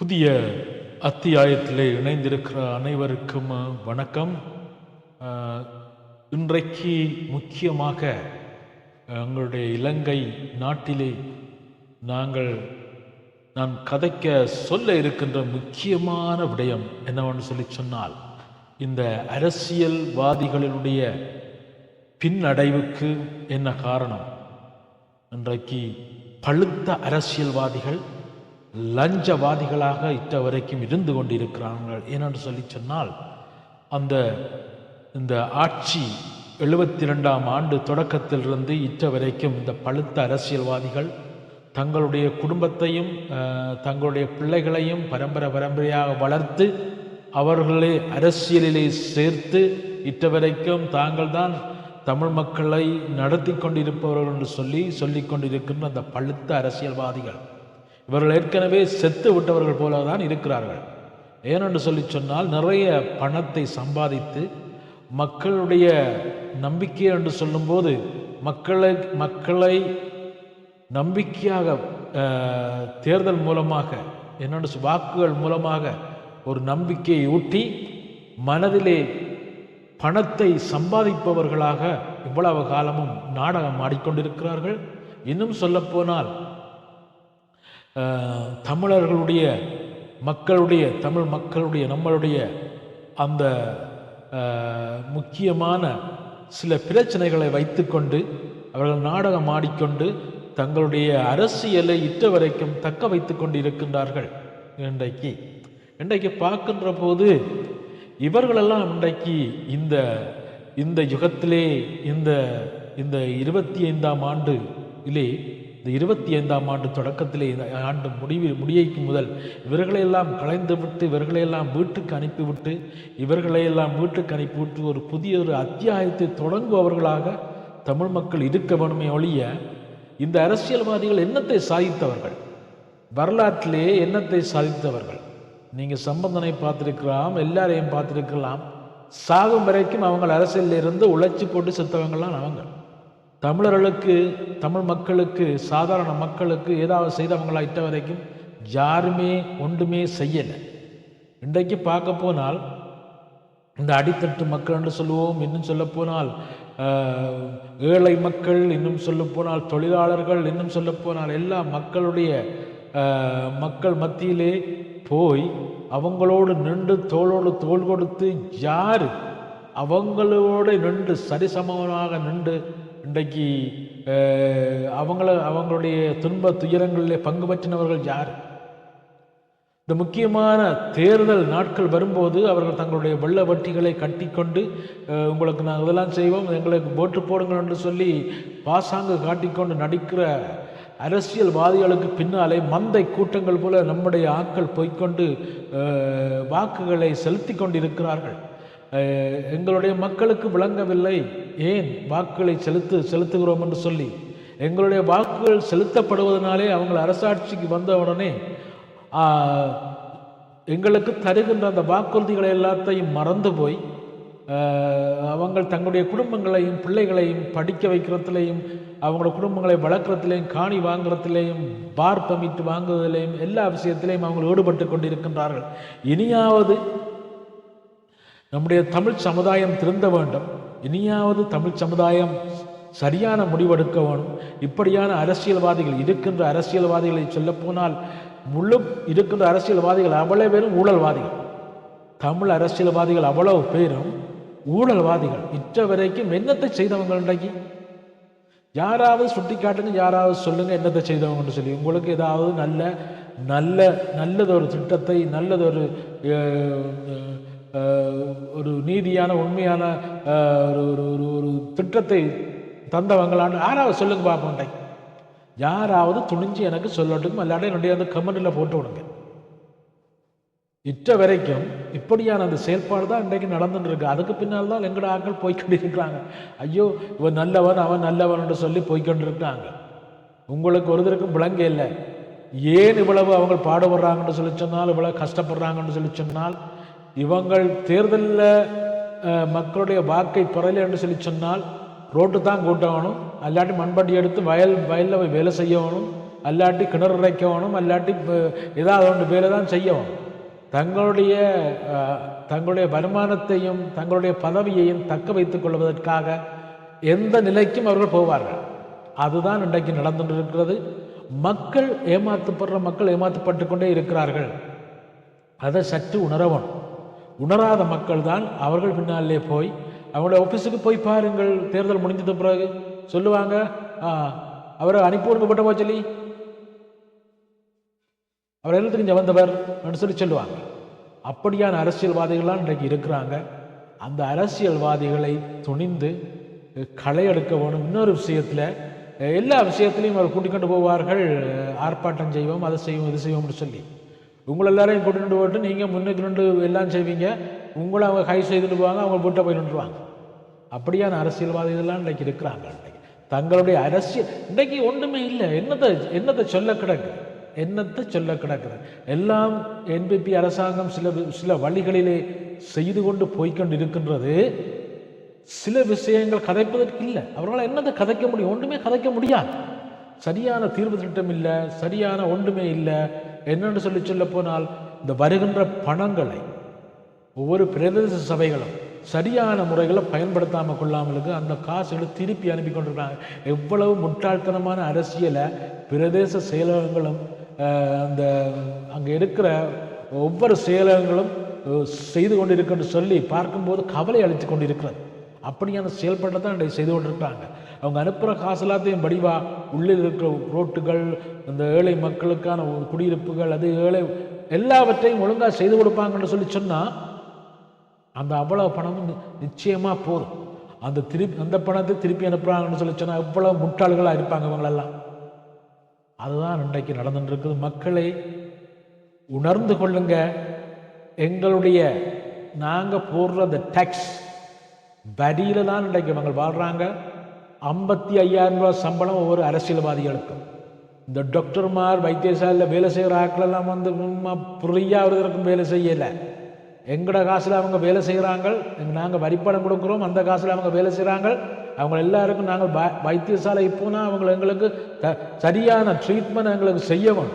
புதிய அத்தியாயத்திலே இணைந்திருக்கிற அனைவருக்கும் வணக்கம். இன்றைக்கு முக்கியமாக எங்களுடைய இலங்கை நாட்டிலே நாங்கள் நான் கதைக்க சொல்ல இருக்கின்ற முக்கியமான விடயம் என்னவென்று சொல்லி சொன்னால் இந்த அரசியல்வாதிகளினுடைய பின்னடைவுக்கு என்ன காரணம்? இன்றைக்கு பழுத்த அரசியல்வாதிகள் லஞ்சவாதிகளாக இத்த வரைக்கும் இருந்து கொண்டிருக்கிறார்கள். ஏனென்று சொல்லி சொன்னால் அந்த இந்த ஆட்சி எழுபத்தி ரெண்டாம் ஆண்டு தொடக்கத்திலிருந்து இற்ற வரைக்கும் இந்த பழுத்த அரசியல்வாதிகள் தங்களுடைய குடும்பத்தையும் தங்களுடைய பிள்ளைகளையும் பரம்பரை பரம்பரையாக வளர்த்து அவர்களே அரசியலிலே சேர்த்து இற்ற வரைக்கும் தாங்கள்தான் தமிழ் மக்களை நடத்தி கொண்டிருப்பவர்கள் என்று சொல்லி சொல்லிக் கொண்டிருக்கின்ற அந்த பழுத்த அரசியல்வாதிகள். இவர்கள் ஏற்கனவே செத்து விட்டவர்கள் போல தான் இருக்கிறார்கள். ஏனென்று சொல்லி சொன்னால் நிறைய பணத்தை சம்பாதித்து மக்களுடைய நம்பிக்கை என்று சொல்லும்போது மக்களை மக்களை நம்பிக்கையாக தேர்தல் மூலமாக என்னென்று வாக்குகள் மூலமாக ஒரு நம்பிக்கையை ஊட்டி மனதிலே பணத்தை சம்பாதிப்பவர்களாக இவ்வளவு காலமும் நாடகம் ஆடிக்கொண்டிருக்கிறார்கள். இன்னும் சொல்லப்போனால் தமிழர்களுடைய மக்களுடைய தமிழ் மக்களுடைய நம்மளுடைய அந்த முக்கியமான சில பிரச்சனைகளை வைத்துக்கொண்டு அவர்கள் நாடகம் ஆடிக்கொண்டு தங்களுடைய அரசியலை இட்ட வரைக்கும் தக்க வைத்து கொண்டு இருக்கின்றார்கள் இன்றைக்கு. இன்றைக்கு பார்க்கின்ற போது இவர்களெல்லாம் இன்றைக்கு இந்த இந்த யுகத்திலே இந்த இந்த இருபத்தி ஐந்தாம் ஆண்டு இலே இந்த இருபத்தி ஐந்தாம் ஆண்டு தொடக்கத்திலே இந்த ஆண்டு முடிவு முடியைக்கு முதல் இவர்களையெல்லாம் கலைந்து விட்டு இவர்களையெல்லாம் வீட்டுக்கு அனுப்பிவிட்டு இவர்களையெல்லாம் வீட்டுக்கு அனுப்பிவிட்டு ஒரு புதிய ஒரு அத்தியாயத்தை தொடங்குபவர்களாக தமிழ் மக்கள் இருக்க வேணுமே ஒழிய இந்த அரசியல்வாதிகள் என்னத்தை சாதித்தவர்கள்? வரலாற்றிலே என்னத்தை சாதித்தவர்கள்? நீங்கள் சம்பந்தனை பார்த்துருக்கலாம் எல்லாரையும் பார்த்துருக்கலாம். சாகும் வரைக்கும் அவங்க அரசியலில் இருந்து உழைச்சி போட்டு செத்தவங்கள்லாம் அவங்க. தமிழர்களுக்கு தமிழ் மக்களுக்கு சாதாரண மக்களுக்கு ஏதாவது செய்தவங்களா இத்த வரைக்கும்? யாருமே ஒன்றுமே செய்யலை. இன்றைக்கு பார்க்க போனால் இந்த அடித்தட்டு மக்கள் என்று சொல்லுவோம் இன்னும் சொல்லப்போனால் ஏழை மக்கள் இன்னும் சொல்லப்போனால் தொழிலாளர்கள் இன்னும் சொல்லப்போனால் எல்லா மக்களுடைய மக்கள் மத்தியிலே போய் அவங்களோடு நின்று தோளோடு தோள் கொடுத்து யார்? அவங்களோடு நின்று சரிசமமாக நின்று இன்றைக்கு அவங்கள அவங்களுடைய துன்ப துயரங்களிலே பங்கு பற்றினவர்கள் யார்? இந்த முக்கியமான தேர்தல் நாட்கள் வரும்போது அவர்கள் தங்களுடைய வெள்ள வட்டிகளை கட்டிக்கொண்டு உங்களுக்கு நாங்கள் இதெல்லாம் செய்வோம் எங்களுக்கு ஓட்டு போடுங்கள் என்று சொல்லி பாசாங்கு காட்டிக்கொண்டு நடிக்கிற அரசியல்வாதிகளுக்கு பின்னாலே மந்தை கூட்டங்கள் போல நம்முடைய ஆட்கள் போய்க்கொண்டு வாக்குகளை செலுத்தி கொண்டிருக்கிறார்கள் எங்களுடைய மக்களுக்கு விளங்கவில்லை. ஏன் வாக்குகளை செலுத்து செலுத்துகிறோம் என்று சொல்லி? எங்களுடைய வாக்குகள் செலுத்தப்படுவதனாலே அவங்க அரசாட்சிக்கு வந்த உடனே எங்களுக்கு தருகின்ற அந்த வாக்குறுதிகளை எல்லாத்தையும் மறந்து போய் அவங்கள் தங்களுடைய குடும்பங்களையும் பிள்ளைகளையும் படிக்க வைக்கிறதுலையும் அவங்களோட குடும்பங்களை வளர்க்குறதுலையும் காணி வாங்குறதுலையும் பார் பமிட்டு வாங்குவதிலையும் எல்லா விஷயத்திலையும் அவங்க ஈடுபட்டு கொண்டிருக்கின்றார்கள். இனியாவது நம்முடைய தமிழ் சமுதாயம் திருந்த வேண்டும். இனியாவது தமிழ் சமுதாயம் சரியான முடிவெடுக்க வேணும் இப்படியான அரசியல்வாதிகள் இருக்கின்ற அரசியல்வாதிகளை சொல்லப்போனால் முழு இருக்கின்ற அரசியல்வாதிகள் அவ்வளோ பேரும் ஊழல்வாதிகள். தமிழ் அரசியல்வாதிகள் அவ்வளவு பேரும் ஊழல்வாதிகள். இற்ற வரைக்கும் என்னத்தை செய்தவங்க இன்றைக்கு? யாராவது சுட்டி காட்டுங்க யாராவது சொல்லுங்கள் என்னத்தை செய்தவங்கன்னு சொல்லி. உங்களுக்கு ஏதாவது நல்ல நல்ல நல்லதொரு திட்டத்தை நல்லதொரு ஒரு நீதியான உண்மையான ஒரு ஒரு ஒரு ஒரு திட்டத்தை தந்தவங்களான்னு யாராவது சொல்லுங்க பார்ப்போம் யாராவது துணிஞ்சு எனக்கு சொல்லட்டும் அல்லாட்டி என்னுடைய அந்த கமெண்டில் போட்டு விடுங்க. இற்ற வரைக்கும் இப்படியான அந்த செயல்பாடு தான் இன்றைக்கு நடந்துட்டு இருக்கு அதுக்கு பின்னால் தான் எங்கட ஆக்கள் போய்க்கொண்டு இருக்கிறாங்க ஐயோ இவன் நல்லவன் அவன் நல்லவன் என்று சொல்லி போய்க்கொண்டு இருக்கிறாங்க உங்களுக்கு ஒருத்தருக்கும் விளங்க இல்லை. ஏன் இவ்வளவு அவங்க பாடுபடுறாங்கன்னு சொல்லி சொன்னால் இவ்வளவு கஷ்டப்படுறாங்கன்னு சொல்லி சொன்னால் இவங்கள் தேர்தலில் மக்களுடைய வாக்கை பெறலை என்று சொல்லி சொன்னால் ரோட்டு தான் கூட்டணும். அல்லாட்டி மண்பட்டி எடுத்து வயல் வயலில் போய் வேலை செய்யணும். அல்லாட்டி கிணறு இறைக்கணும். அல்லாட்டி இப்போ ஏதாவது ஒன்று வேலை தான் செய்யணும். தங்களுடைய தங்களுடைய வருமானத்தையும் தங்களுடைய பதவியையும் தக்க வைத்துக் கொள்வதற்காக எந்த நிலைக்கும் அவர்கள் போவார்கள். அதுதான் இன்றைக்கு நடந்து இருக்கிறது மக்கள் ஏமாற்றப்படுற மக்கள் ஏமாற்றப்பட்டு கொண்டே இருக்கிறார்கள். அதை சற்று உணரவும். உணராத மக்கள் தான் அவர்கள் பின்னாலே போய் அவங்களோட ஆஃபீஸுக்கு போய் பாருங்கள். தேர்தல் முடிஞ்சது பிறகு சொல்லுவாங்க ஆ அவரை அனுப்பி விட்டப்போ சொல்லி அவர் எல்லாத்துக்கும் இங்கே வந்தவர்? அப்படின்னு சொல்லி சொல்லுவாங்க. அப்படியான அரசியல்வாதிகள்லாம் இன்றைக்கு இருக்கிறாங்க. அந்த அரசியல்வாதிகளை துணிந்து களை எடுக்க வேணும். இன்னொரு விஷயத்தில் எல்லா விஷயத்துலையும் அவர் கூட்டிக் கொண்டு போவார்கள். ஆர்ப்பாட்டம் செய்வோம் அதை செய்வோம் இது செய்வோம்னு சொல்லி. உங்களை எல்லாரையும் கூட்டிட்டு போட்டு நீங்கள் முன்னுக்கு நின்று எல்லாம் செய்வீங்க. உங்களை அவங்க கை செய்துட்டு போவாங்க அவங்க போட்ட போய் நின்றுவாங்க. அப்படியான அரசியல்வாதிகள்லாம் இன்றைக்கு இருக்கிறாங்க இன்றைக்கு. தங்களுடைய அரசியல் இன்றைக்கு ஒன்றுமே இல்லை. என்னத்தை என்னத்தை சொல்ல கிடக்கு? என்னத்தை சொல்ல கிடக்குது? எல்லாம் என்பிபி அரசாங்கம் சில சில வழிகளிலே செய்து கொண்டு போய்க்கொண்டு இருக்கின்றது சில விஷயங்கள் கதைப்பதற்கு இல்லை. அவர்களால் என்னத்தை கதைக்க முடியும்? ஒன்றுமே கதைக்க முடியாது. சரியான தீர்வு திட்டம் இல்லை சரியான ஒன்றுமே இல்லை. என்னென்னு சொல்லி சொல்ல போனால் இந்த வருகின்ற பணங்களை ஒவ்வொரு பிரதேச சபைகளும் சரியான முறைகளை பயன்படுத்தாமல் கொள்ளாமலுக்கு அந்த காசுகளை திருப்பி அனுப்பி கொண்டிருக்காங்க எவ்வளவு முட்டாள்தனமான அரசியலை பிரதேச செயலகங்களும் அந்த அங்கே இருக்கிற ஒவ்வொரு செயலகங்களும் செய்து கொண்டிருக்குன்னு சொல்லி பார்க்கும்போது கவலை அளித்து கொண்டிருக்கிறது. அப்படியான செயல்பாட்டை தான் செய்து கொண்டிருக்கிறாங்க. அவங்க அனுப்புகிற காசு எல்லாத்தையும் படிவா. உள்ளே இருக்கிற ரோட்டுகள் அந்த ஏழை மக்களுக்கான ஒரு குடியிருப்புகள் அது ஏழை எல்லாவற்றையும் ஒழுங்காக செய்து கொடுப்பாங்கன்னு சொல்லி சொன்னால் அந்த அவ்வளவு பணமும் நிச்சயமாக போதும் அந்த திருப்பி அந்த பணத்தை திருப்பி அனுப்புகிறாங்கன்னு சொல்லி சொன்னால் அவ்வளோ முட்டாள்களாக இருப்பாங்க இவங்களெல்லாம். அதுதான் இன்றைக்கு நடந்துட்டு இருக்குது மக்களை உணர்ந்து கொள்ளுங்க. எங்களுடைய நாங்கள் போடுற அந்த டேக்ஸ் வரியில தான் இன்றைக்கு இவங்க வாழ்கிறாங்க ஐம்பத்தி ஐயாயிரம் ரூபாய் சம்பளம் ஒவ்வொரு அரசியல்வாதிகளுக்கும். இந்த டாக்டர்மார் வைத்தியசாலையில் வேலை செய்கிற ஆட்கள் எல்லாம் வந்து ஃப்ரீயாக ஒருத்தருக்கும் வேலை செய்யலை. எங்களோட காசில் அவங்க வேலை செய்கிறாங்க நாங்கள் வரிப்பணம் கொடுக்குறோம் அந்த காசில் அவங்க வேலை செய்கிறாங்க அவங்க எல்லாருக்கும் நாங்கள் ப- வைத்தியசாலை போனால் அவங்க எங்களுக்கு த சரியான ட்ரீட்மெண்ட் எங்களுக்கு செய்யவும்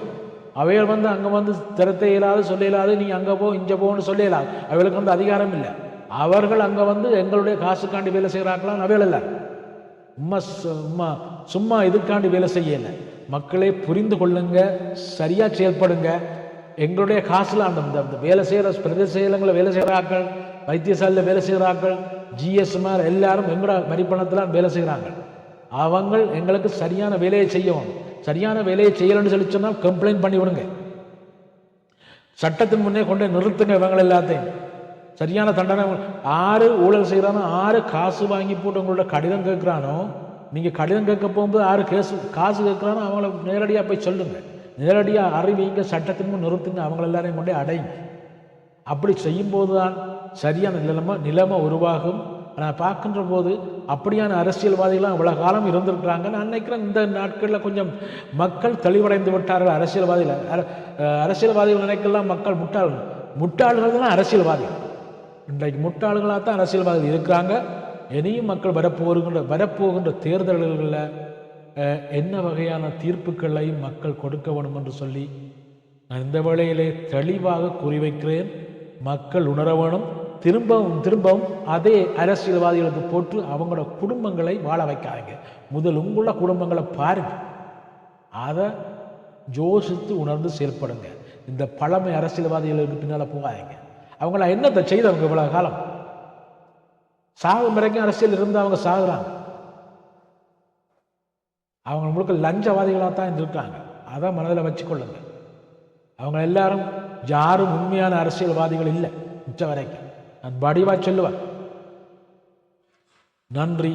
அவைகள் வந்து அங்கே வந்து திறத்த இயலாது சொல்ல இயலாது நீ அங்கே போ இங்கே போன்னு சொல்ல இயலாது. அவளுக்கு வந்து அதிகாரம் இல்லை. அவர்கள் அங்கே வந்து எங்களுடைய காசுக்காண்டி வேலை செய்கிறாங்களாம் அவைகள் இல்லை. உம்மா சும்மா சும்மா இதுக்காண்டி வேலை செய்யலை. மக்களை புரிந்து கொள்ளுங்க சரியாக செயல்படுங்க. எங்களுடைய காசில் அந்த அந்த- வேலை செய்கிற பிரதேச செயலங்களில் வேலை செய்கிறார்கள் வைத்தியசாலையில் வேலை செய்கிறார்கள் ஜிஎஸ்மார் எல்லாரும் எங்களோட வரிப்பணத்தில் வேலை செய்கிறாங்க அவங்க எங்களுக்கு சரியான வேலையை செய்யணும். சரியான வேலையை செய்யலைன்னு சொல்லி சொன்னால் கம்ப்ளைண்ட் பண்ணி விடுங்க. சட்டத்தின் முன்னே கொண்டு நிறுத்துங்க இவங்க எல்லாத்தையும். சரியான தண்டனை ஆறு ஊழல் செய்கிறானோ ஆறு காசு வாங்கி போட்டு உங்களோட கடிதம் கேட்குறானோ நீங்கள் கடிதம் கேட்க போகும்போது ஆறு கேசு காசு கேட்குறானோ அவங்கள நேரடியாக போய் சொல்லுங்கள் நேரடியாக அறிவிங்க சட்டத்தின் முன் நிறுத்துங்க அவங்கள எல்லாரையும் கொண்டே அடையுங்க. அப்படி செய்யும்போது தான் சரியான நிலைமை நிலைமை உருவாகும். நான் பார்க்கின்ற போது அப்படியான அரசியல்வாதிகள்லாம் இவ்வளோ காலம் இருந்திருக்கிறாங்க. நான் நினைக்கிறேன் இந்த நாட்களில் கொஞ்சம் மக்கள் தெளிவடைந்து விட்டார்கள் அரசியல்வாதிகள். அர- அரசியல்வாதிகள் நினைக்கலாம் மக்கள் முட்டாள்கள் முட்டாள்கள் தான் அரசியல்வாதிகள். இன்றைக்கு முட்டாள்களாக தான் அரசியல்வாதிகள் இருக்கிறாங்க. இனியும் மக்கள் வரப்போகின்ற வரப்போகின்ற தேர்தல்களில் என்ன வகையான தீர்ப்புகளை மக்கள் கொடுக்க வேண்டும் என்று சொல்லி நான் இந்த வேளையிலே தெளிவாக குறிவைக்கிறேன் மக்கள் உணர வேணும் திரும்பவும் திரும்பவும் அதே அரசியல்வாதிகளுக்கு போட்டு அவங்களோட குடும்பங்களை வாழ வைக்காதீங்க. முதல் உங்களோட குடும்பங்களை பாருங்க. அதை யோசித்து உணர்ந்து செயல்படுங்க. இந்த பழமை அரசியல்வாதிகளுக்கு பின்னால் போகாதீங்க. அவங்கள என்னத்தை செய்தவங்க இவ்வளோ காலம்? சாகும் வரைக்கும் அரசியல் இருந்து அவங்க சாகுறாங்க. அவங்க முழுக்க லஞ்சவாதிகளாக தான் இருந்திருக்காங்க. அதான் மனதில் வச்சுக்கொள்ளுங்க. அவங்க எல்லாரும் யாரும் உண்மையான அரசியல்வாதிகள் இல்லை மிச்ச வரைக்கும் நான் வடிவாக சொல்லுவேன் நன்றி